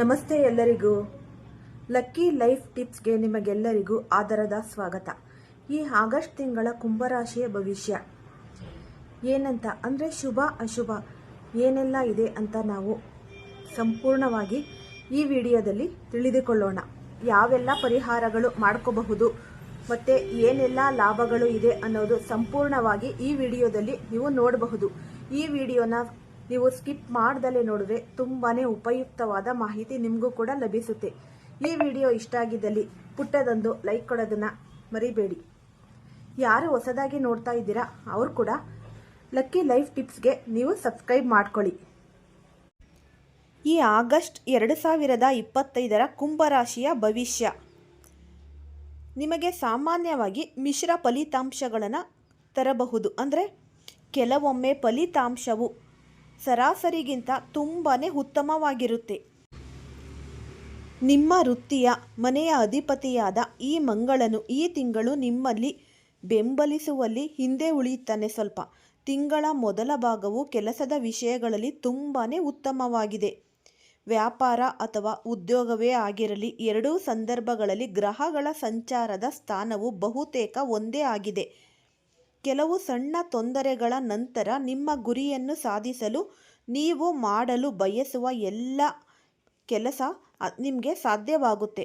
ನಮಸ್ತೆ ಎಲ್ಲರಿಗೂ. Lucky life ಟಿಪ್ಸ್ಗೆ ನಿಮಗೆಲ್ಲರಿಗೂ ಆದರದ ಸ್ವಾಗತ. ಈ ಆಗಸ್ಟ್ ತಿಂಗಳ ಕುಂಭರಾಶಿಯ ಭವಿಷ್ಯ. ಏನಂತ ಅಂದರೆ ಶುಭ ಅಶುಭ. ಏನೆಲ್ಲ ಇದೆ ಅಂತ ನಾವು ಸಂಪೂರ್ಣವಾಗಿ ಈ ವಿಡಿಯೋದಲ್ಲಿ ತಿಳಿದುಕೊಳ್ಳೋಣ. ಯಾವೆಲ್ಲ ಪರಿಹಾರಗಳು ಮಾಡ್ಕೋಬಹುದು, ಮತ್ತು ಏನೆಲ್ಲ ಲಾಭಗಳು ಇದೆ ಅನ್ನೋದು ಸಂಪೂರ್ಣವಾಗಿ ಈ ವಿಡಿಯೋದಲ್ಲಿ ನೀವು ನೋಡಬಹುದು. ಈ ವಿಡಿಯೋನ ನೀವು ಸ್ಕಿಪ್ ಮಾಡ್ದಲೇ ನೋಡಿದ್ರೆ ತುಂಬಾನೇ ಉಪಯುಕ್ತವಾದ ಮಾಹಿತಿ ನಿಮಗೂ ಕೂಡ ಲಭಿಸುತ್ತೆ. ಈ ವಿಡಿಯೋ ಇಷ್ಟ ಆಗಿದ್ದಲ್ಲಿ ಪುಟ್ಟದೊಂದು ಲೈಕ್ ಕೊಡೋದನ್ನ ಮರಿಬೇಡಿ. ಯಾರು ಹೊಸದಾಗಿ ನೋಡ್ತಾ ಇದ್ದೀರಾ, ಅವರು ಕೂಡ ಲಕ್ಕಿ ಲೈಫ್ ಟಿಪ್ಸ್ಗೆ ನೀವು ಸಬ್ಸ್ಕ್ರೈಬ್ ಮಾಡ್ಕೊಳ್ಳಿ. ಈ ಆಗಸ್ಟ್ ಎರಡು ಸಾವಿರದ ಇಪ್ಪತ್ತೈದರ ಕುಂಭರಾಶಿಯ ಭವಿಷ್ಯ. ನಿಮಗೆ ಸಾಮಾನ್ಯವಾಗಿ ಮಿಶ್ರ ಫಲಿತಾಂಶಗಳನ್ನು ತರಬಹುದು. ಅಂದರೆ ಕೆಲವೊಮ್ಮೆ ಫಲಿತಾಂಶವು ಸರಾಸರಿಗಿಂತ ತುಂಬಾ ಉತ್ತಮವಾಗಿರುತ್ತೆ. ನಿಮ್ಮ ವೃತ್ತಿಯ ಮನೆಯ ಅಧಿಪತಿಯಾದ ಈ ಮಂಗಳನು ಈ ತಿಂಗಳು ನಿಮ್ಮಲ್ಲಿ ಬೆಂಬಲಿಸುವಲ್ಲಿ ಹಿಂದೆ ಉಳಿಯುತ್ತಾನೆ ಸ್ವಲ್ಪ. ತಿಂಗಳ ಮೊದಲ ಭಾಗವು ಕೆಲಸದ ವಿಷಯಗಳಲ್ಲಿ ತುಂಬಾ ಉತ್ತಮವಾಗಿದೆ. ವ್ಯಾಪಾರ ಅಥವಾ ಉದ್ಯೋಗವೇ ಆಗಿರಲಿ, ಎರಡೂ ಸಂದರ್ಭಗಳಲ್ಲಿ ಗ್ರಹಗಳ ಸಂಚಾರದ ಸ್ಥಾನವು ಬಹುತೇಕ ಒಂದೇ ಆಗಿದೆ. ಕೆಲವು ಸಣ್ಣ ತೊಂದರೆಗಳ ನಂತರ ನಿಮ್ಮ ಗುರಿಯನ್ನು ಸಾಧಿಸಲು ನೀವು ಮಾಡಲು ಬಯಸುವ ಎಲ್ಲ ಕೆಲಸ ನಿಮಗೆ ಸಾಧ್ಯವಾಗುತ್ತೆ.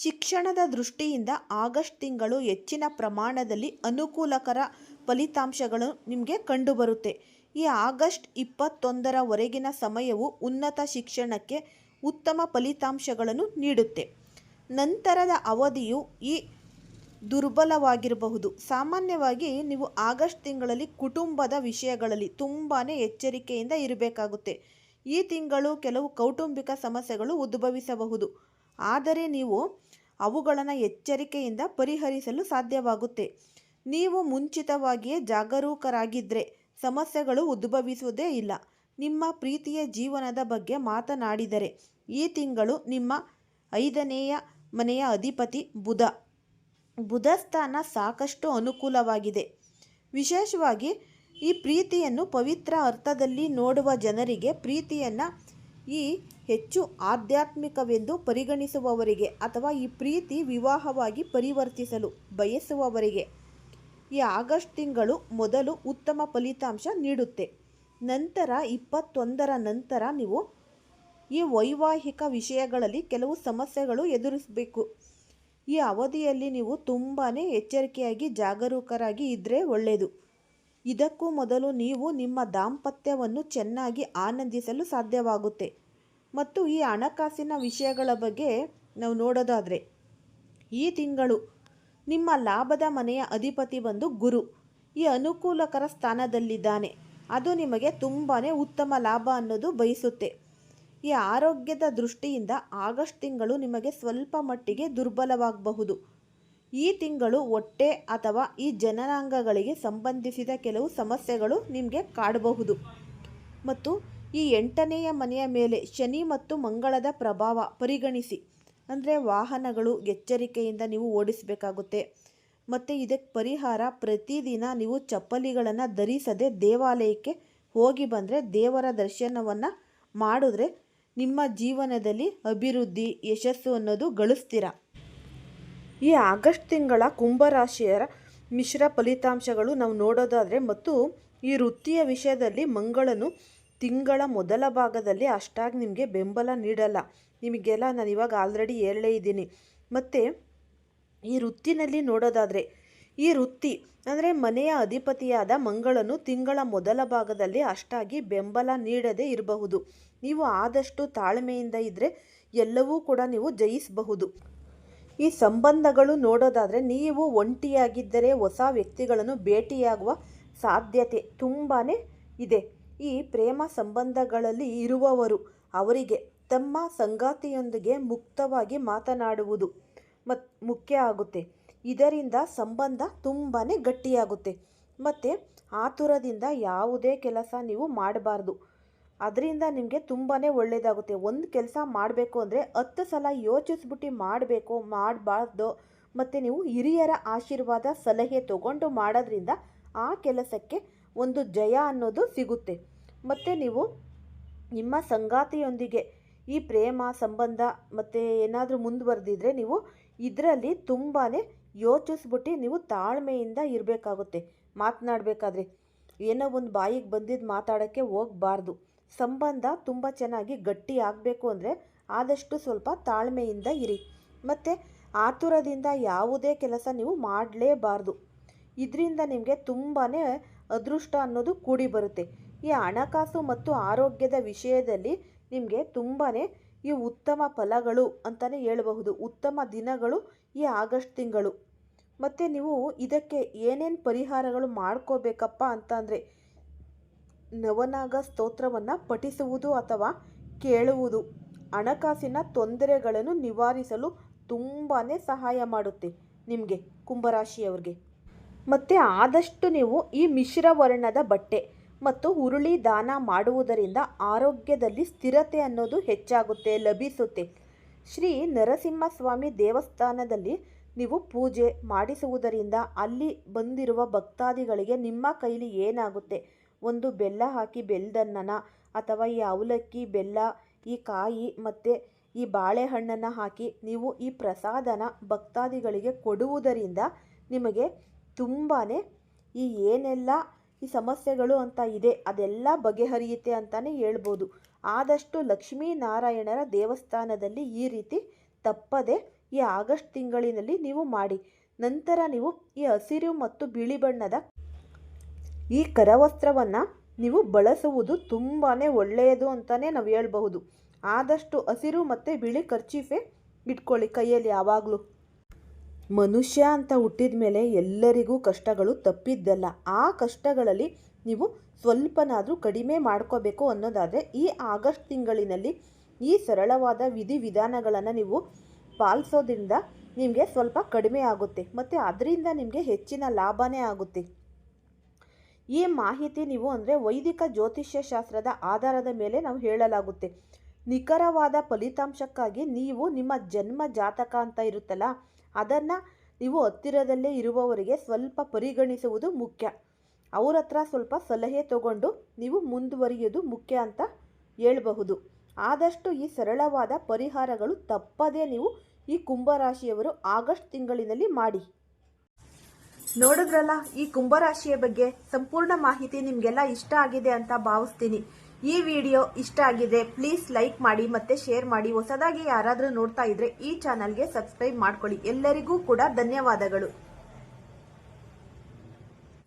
ಶಿಕ್ಷಣದ ದೃಷ್ಟಿಯಿಂದ ಆಗಸ್ಟ್ ತಿಂಗಳು ಹೆಚ್ಚಿನ ಪ್ರಮಾಣದಲ್ಲಿ ಅನುಕೂಲಕರ ಫಲಿತಾಂಶಗಳು ನಿಮಗೆ ಕಂಡುಬರುತ್ತೆ. ಈ ಆಗಸ್ಟ್ ಇಪ್ಪತ್ತೊಂದರವರೆಗಿನ ಸಮಯವು ಉನ್ನತ ಶಿಕ್ಷಣಕ್ಕೆ ಉತ್ತಮ ಫಲಿತಾಂಶಗಳನ್ನು ನೀಡುತ್ತೆ. ನಂತರದ ಅವಧಿಯು ಈ ದುರ್ಬಲವಾಗಿರಬಹುದು. ಸಾಮಾನ್ಯವಾಗಿ ನೀವು ಆಗಸ್ಟ್ ತಿಂಗಳಲ್ಲಿ ಕುಟುಂಬದ ವಿಷಯಗಳಲ್ಲಿ ತುಂಬಾ ಎಚ್ಚರಿಕೆಯಿಂದ ಇರಬೇಕಾಗುತ್ತೆ. ಈ ತಿಂಗಳು ಕೆಲವು ಕೌಟುಂಬಿಕ ಸಮಸ್ಯೆಗಳು ಉದ್ಭವಿಸಬಹುದು. ಆದರೆ ನೀವು ಅವುಗಳನ್ನು ಎಚ್ಚರಿಕೆಯಿಂದ ಪರಿಹರಿಸಲು ಸಾಧ್ಯವಾಗುತ್ತೆ. ನೀವು ಮುಂಚಿತವಾಗಿಯೇ ಜಾಗರೂಕರಾಗಿದ್ದರೆ ಸಮಸ್ಯೆಗಳು ಉದ್ಭವಿಸುವುದೇ ಇಲ್ಲ. ನಿಮ್ಮ ಪ್ರೀತಿಯ ಜೀವನದ ಬಗ್ಗೆ ಮಾತನಾಡಿದರೆ ಈ ತಿಂಗಳು ನಿಮ್ಮ ಐದನೆಯ ಮನೆಯ ಅಧಿಪತಿ ಬುಧ. ಬುಧ ಸ್ಥಾನ ಸಾಕಷ್ಟು ಅನುಕೂಲವಾಗಿದೆ. ವಿಶೇಷವಾಗಿ ಈ ಪ್ರೀತಿಯನ್ನು ಪವಿತ್ರ ಅರ್ಥದಲ್ಲಿ ನೋಡುವ ಜನರಿಗೆ ಪ್ರೀತಿಯನ್ನು ಈ ಹೆಚ್ಚು ಆಧ್ಯಾತ್ಮಿಕವೆಂದು ಪರಿಗಣಿಸುವವರಿಗೆ ಅಥವಾ ಈ ಪ್ರೀತಿ ವಿವಾಹವಾಗಿ ಪರಿವರ್ತಿಸಲು ಬಯಸುವವರಿಗೆ ಈ ಆಗಸ್ಟ್ ತಿಂಗಳು ಮೊದಲು ಉತ್ತಮ ಫಲಿತಾಂಶ ನೀಡುತ್ತೆ. ನಂತರ ಇಪ್ಪತ್ತೊಂದರ ನಂತರ ನೀವು ಈ ವೈವಾಹಿಕ ವಿಷಯಗಳಲ್ಲಿ ಕೆಲವು ಸಮಸ್ಯೆಗಳು ಎದುರಿಸಬೇಕು. ಈ ಅವಧಿಯಲ್ಲಿ ನೀವು ತುಂಬಾ ಎಚ್ಚರಿಕೆಯಾಗಿ ಜಾಗರೂಕರಾಗಿ ಇದ್ದರೆ ಒಳ್ಳೆಯದು ಇದಕ್ಕೂ ಮೊದಲು ನೀವು ನಿಮ್ಮ ದಾಂಪತ್ಯವನ್ನು ಚೆನ್ನಾಗಿ ಆನಂದಿಸಲು ಸಾಧ್ಯವಾಗುತ್ತೆ. ಮತ್ತು ಈ ಹಣಕಾಸಿನ ವಿಷಯಗಳ ಬಗ್ಗೆ ನಾವು ನೋಡೋದಾದರೆ, ಈ ತಿಂಗಳು ನಿಮ್ಮ ಲಾಭದ ಮನೆಯ ಅಧಿಪತಿ ಬಂದು ಗುರು. ಈ ಅನುಕೂಲಕರ ಸ್ಥಾನದಲ್ಲಿದ್ದಾನೆ. ಅದು ನಿಮಗೆ ತುಂಬಾ ಉತ್ತಮ ಲಾಭ ಅನ್ನೋದು ಬಯಸುತ್ತೆ. ಈ ಆರೋಗ್ಯದ ದೃಷ್ಟಿಯಿಂದ ಆಗಸ್ಟ್ ತಿಂಗಳು ನಿಮಗೆ ಸ್ವಲ್ಪ ಮಟ್ಟಿಗೆ ದುರ್ಬಲವಾಗಬಹುದು. ಈ ತಿಂಗಳು ಹೊಟ್ಟೆ ಅಥವಾ ಈ ಜನನಾಂಗಗಳಿಗೆ ಸಂಬಂಧಿಸಿದ ಕೆಲವು ಸಮಸ್ಯೆಗಳು ನಿಮಗೆ ಕಾಡಬಹುದು. ಮತ್ತು ಈ ಎಂಟನೆಯ ಮನೆಯ ಮೇಲೆ ಶನಿ ಮತ್ತು ಮಂಗಳದ ಪ್ರಭಾವ ಪರಿಗಣಿಸಿ. ಅಂದರೆ ವಾಹನಗಳು ಎಚ್ಚರಿಕೆಯಿಂದ ನೀವು ಓಡಿಸಬೇಕಾಗುತ್ತೆ. ಮತ್ತು ಇದಕ್ಕೆ ಪರಿಹಾರ ಪ್ರತಿದಿನ ನೀವು ಚಪ್ಪಲಿಗಳನ್ನು ಧರಿಸದೆ ದೇವಾಲಯಕ್ಕೆ ಹೋಗಿ ಬಂದರೆ ದೇವರ ದರ್ಶನವನ್ನು ಮಾಡಿದ್ರೆ ನಿಮ್ಮ ಜೀವನದಲ್ಲಿ ಅಭಿವೃದ್ಧಿ, ಯಶಸ್ಸು ಅನ್ನೋದು ಗಳಿಸ್ತೀರ? ಈ ಆಗಸ್ಟ್ ತಿಂಗಳ ಕುಂಭರಾಶಿಯರ ಮಿಶ್ರ ಫಲಿತಾಂಶಗಳು ನಾವು ನೋಡೋದಾದರೆ ಮತ್ತು ಈ ವೃತ್ತಿಯ ವಿಷಯದಲ್ಲಿ ಮಂಗಳನು ತಿಂಗಳ ಮೊದಲ ಭಾಗದಲ್ಲಿ ಅಷ್ಟಾಗಿ ನಿಮಗೆ ಬೆಂಬಲ ನೀಡಲ್ಲ. ನಿಮಗೆಲ್ಲ ನಾನು ಇವಾಗ ಆಲ್ರೆಡಿ ಹೇಳೇ ಇದ್ದೀನಿ. ಮತ್ತು ಈ ವೃತ್ತಿನಲ್ಲಿ ನೋಡೋದಾದರೆ ಈ ವೃತ್ತಿ, ಅಂದರೆ ಮನೆಯ ಅಧಿಪತಿಯಾದ ಮಂಗಳನು ತಿಂಗಳ ಮೊದಲ ಭಾಗದಲ್ಲಿ ಅಷ್ಟಾಗಿ ಬೆಂಬಲ ನೀಡದೇ ಇರಬಹುದು. ನೀವು ಆದಷ್ಟು ತಾಳ್ಮೆಯಿಂದ ಇದ್ದರೆ ಎಲ್ಲವೂ ಕೂಡ ನೀವು ಜಯಿಸಬಹುದು. ಈ ಸಂಬಂಧಗಳು ನೋಡೋದಾದರೆ ನೀವು ಒಂಟಿಯಾಗಿದ್ದರೆ ಹೊಸ ವ್ಯಕ್ತಿಗಳನ್ನು ಭೇಟಿಯಾಗುವ ಸಾಧ್ಯತೆ ತುಂಬಾ ಇದೆ. ಈ ಪ್ರೇಮ ಸಂಬಂಧಗಳಲ್ಲಿ ಇರುವವರು ಅವರಿಗೆ ತಮ್ಮ ಸಂಗಾತಿಯೊಂದಿಗೆ ಮುಕ್ತವಾಗಿ ಮಾತನಾಡುವುದು ಮತ್, ಮುಖ್ಯ ಆಗುತ್ತೆ. ಇದರಿಂದ ಸಂಬಂಧ ತುಂಬಾ ಗಟ್ಟಿಯಾಗುತ್ತೆ. ಮತ್ತು ಆತುರದಿಂದ ಯಾವುದೇ ಕೆಲಸ ನೀವು ಮಾಡಬಾರ್ದು. ಅದರಿಂದ ನಿಮಗೆ ತುಂಬಾ ಒಳ್ಳೆಯದಾಗುತ್ತೆ ಒಂದು ಕೆಲಸ ಮಾಡಬೇಕು ಅಂದರೆ ಹತ್ತು ಸಲ ಯೋಚಿಸ್ಬಿಟ್ಟು ಮಾಡಬೇಕು, ಮಾಡಬಾರ್ದು. ಮತ್ತು ನೀವು ಹಿರಿಯರ ಆಶೀರ್ವಾದ, ಸಲಹೆ ತಗೊಂಡು ಮಾಡೋದ್ರಿಂದ ಆ ಕೆಲಸಕ್ಕೆ ಒಂದು ಜಯ ಅನ್ನೋದು ಸಿಗುತ್ತೆ. ಮತ್ತು ನೀವು ನಿಮ್ಮ ಸಂಗಾತಿಯೊಂದಿಗೆ ಈ ಪ್ರೇಮ, ಸಂಬಂಧ ಮತ್ತು ಏನಾದರೂ ಮುಂದುವರೆದಿದ್ರೆ ನೀವು ಇದರಲ್ಲಿ ತುಂಬಾ ಯೋಚಿಸ್ಬಿಟ್ಟು ನೀವು ತಾಳ್ಮೆಯಿಂದ ಇರಬೇಕಾಗುತ್ತೆ. ಮಾತನಾಡಬೇಕಾದ್ರೆ ಏನೋ ಒಂದು ಬಾಯಿಗೆ ಬಂದಿದ್ದು ಮಾತಾಡೋಕ್ಕೆ ಹೋಗಬಾರ್ದು. ಸಂಬಂಧ ತುಂಬ ಚೆನ್ನಾಗಿ ಗಟ್ಟಿ ಆಗಬೇಕು ಅಂದರೆ ಆದಷ್ಟು ಸ್ವಲ್ಪ ತಾಳ್ಮೆಯಿಂದ ಇರಿ. ಮತ್ತು ಆತುರದಿಂದ ಯಾವುದೇ ಕೆಲಸ ನೀವು ಮಾಡಲೇಬಾರ್ದು. ಇದರಿಂದ ನಿಮಗೆ ತುಂಬಾ ಅದೃಷ್ಟ ಅನ್ನೋದು ಕೂಡಿ ಬರುತ್ತೆ. ಈ ಹಣಕಾಸು ಮತ್ತು ಆರೋಗ್ಯದ ವಿಷಯದಲ್ಲಿ ನಿಮಗೆ ತುಂಬಾ ಈ ಉತ್ತಮ ಫಲಗಳು ಅಂತಲೇ ಹೇಳಬಹುದು. ಉತ್ತಮ ದಿನಗಳು ಈ ಆಗಸ್ಟ್ ತಿಂಗಳು. ಮತ್ತು ನೀವು ಇದಕ್ಕೆ ಏನೇನು ಪರಿಹಾರಗಳು ಮಾಡ್ಕೋಬೇಕಪ್ಪ ಅಂತಂದರೆ, ನವನಾಗ ಸ್ತೋತ್ರವನ್ನು ಪಠಿಸುವುದು ಅಥವಾ ಕೇಳುವುದು. ಹಣಕಾಸಿನ ತೊಂದರೆಗಳನ್ನು ನಿವಾರಿಸಲು ತುಂಬಾ ಸಹಾಯ ಮಾಡುತ್ತೆ ನಿಮಗೆ, ಕುಂಭರಾಶಿಯವ್ರಿಗೆ. ಮತ್ತು ಆದಷ್ಟು ನೀವು ಈ ಮಿಶ್ರ ವರ್ಣದ ಬಟ್ಟೆ ಮತ್ತು ಹುರುಳಿ ದಾನ ಮಾಡುವುದರಿಂದ ಆರೋಗ್ಯದಲ್ಲಿ ಸ್ಥಿರತೆ ಅನ್ನೋದು ಹೆಚ್ಚಾಗುತ್ತೆ, ಲಭಿಸುತ್ತೆ. ಶ್ರೀ ನರಸಿಂಹಸ್ವಾಮಿ ದೇವಸ್ಥಾನದಲ್ಲಿ ನೀವು ಪೂಜೆ ಮಾಡಿಸುವುದರಿಂದ ಅಲ್ಲಿ ಬಂದಿರುವ ಭಕ್ತಾದಿಗಳಿಗೆ ನಿಮ್ಮ ಕೈಲಿ ಏನಾಗುತ್ತೆ? ಒಂದು ಬೆಲ್ಲ ಹಾಕಿ ಬೆಲ್ಲದನ್ನನ ಅಥವಾ ಈ ಅವಲಕ್ಕಿ, ಬೆಲ್ಲ, ಈ ಕಾಯಿ ಮತ್ತು ಈ ಬಾಳೆಹಣ್ಣನ್ನು ಹಾಕಿ ನೀವು ಈ ಪ್ರಸಾದನ ಭಕ್ತಾದಿಗಳಿಗೆ ಕೊಡುವುದರಿಂದ ನಿಮಗೆ ತುಂಬಾ ಈ ಏನೆಲ್ಲ ಈ ಸಮಸ್ಯೆಗಳು ಅಂತ ಇದೆ, ಅದೆಲ್ಲ ಬಗೆಹರಿಯುತ್ತೆ ಅಂತಲೇ ಹೇಳ್ಬೋದು. ಆದಷ್ಟು ಲಕ್ಷ್ಮೀನಾರಾಯಣರ ದೇವಸ್ಥಾನದಲ್ಲಿ ಈ ರೀತಿ ತಪ್ಪದೆ ಈ ಆಗಸ್ಟ್ ತಿಂಗಳಿನಲ್ಲಿ ನೀವು ಮಾಡಿ. ನಂತರ ನೀವು ಈ ಹಸಿರು ಮತ್ತು ಬಿಳಿ ಬಣ್ಣದ ಈ ಕರವಸ್ತ್ರವನ್ನು ನೀವು ಬಳಸುವುದು ತುಂಬಾ ಒಳ್ಳೆಯದು ಅಂತಲೇ ನಾವು ಹೇಳ್ಬಹುದು. ಆದಷ್ಟು ಹಸಿರು ಮತ್ತು ಬಿಳಿ ಖರ್ಚೀಫೆ ಇಟ್ಕೊಳ್ಳಿ ಕೈಯಲ್ಲಿ ಯಾವಾಗಲೂ. ಮನುಷ್ಯ ಅಂತ ಹುಟ್ಟಿದ ಮೇಲೆ ಎಲ್ಲರಿಗೂ ಕಷ್ಟಗಳು ತಪ್ಪಿದ್ದಲ್ಲ. ಆ ಕಷ್ಟಗಳಲ್ಲಿ ನೀವು ಸ್ವಲ್ಪನಾದರೂ ಕಡಿಮೆ ಮಾಡ್ಕೋಬೇಕು ಅನ್ನೋದಾದರೆ ಈ ಆಗಸ್ಟ್ ತಿಂಗಳಿನಲ್ಲಿ ಈ ಸರಳವಾದ ವಿಧಿವಿಧಾನಗಳನ್ನು ನೀವು ಪಾಲಿಸೋದ್ರಿಂದ ನಿಮಗೆ ಸ್ವಲ್ಪ ಕಡಿಮೆ ಆಗುತ್ತೆ ಮತ್ತು ಅದರಿಂದ ನಿಮಗೆ ಹೆಚ್ಚಿನ ಲಾಭನೇ ಆಗುತ್ತೆ. ಈ ಮಾಹಿತಿ ನೀವು ಅಂದರೆ ವೈದಿಕ ಜ್ಯೋತಿಷ್ಯಶಾಸ್ತ್ರದ ಆಧಾರದ ಮೇಲೆ ನಾವು ಹೇಳಲಾಗುತ್ತೆ. ನಿಖರವಾದ ಫಲಿತಾಂಶಕ್ಕಾಗಿ ನೀವು ನಿಮ್ಮ ಜನ್ಮ ಜಾತಕ ಅಂತ ಇರುತ್ತಲ್ಲ, ಅದನ್ನು ನೀವು ಹತ್ತಿರದಲ್ಲೇ ಇರುವವರಿಗೆ ಸ್ವಲ್ಪ ಪರಿಗಣಿಸುವುದು ಮುಖ್ಯ. ಅವರ ಹತ್ರ ಸ್ವಲ್ಪ ಸಲಹೆ ತಗೊಂಡು ನೀವು ಮುಂದುವರಿಯೋದು ಮುಖ್ಯ ಅಂತ ಹೇಳಬಹುದು. ಆದಷ್ಟು ಈ ಸರಳವಾದ ಪರಿಹಾರಗಳು ತಪ್ಪದೇ ನೀವು ಈ ಕುಂಭರಾಶಿಯವರು ಆಗಸ್ಟ್ ತಿಂಗಳಿನಲ್ಲಿ ಮಾಡಿ. ನೋಡಿದ್ರಲ್ಲ, ಈ ಕುಂಭರಾಶಿಯ ಬಗ್ಗೆ ಸಂಪೂರ್ಣ ಮಾಹಿತಿ ನಿಮಗೆಲ್ಲ ಇಷ್ಟ ಆಗಿದೆ ಅಂತ ಭಾವಿಸ್ತೀನಿ. ಈ ವಿಡಿಯೋ ಇಷ್ಟ ಆಗಿದೆ ಪ್ಲೀಸ್ ಲೈಕ್ ಮಾಡಿ ಮತ್ತೆ ಶೇರ್ ಮಾಡಿ. ಹೊಸದಾಗಿ ಯಾರಾದರೂ ನೋಡ್ತಾ ಇದ್ರೆ ಈ ಚಾನಲ್ಗೆ ಸಬ್ಸ್ಕ್ರೈಬ್ ಮಾಡ್ಕೊಳ್ಳಿ. ಎಲ್ಲರಿಗೂ ಕೂಡ ಧನ್ಯವಾದಗಳು.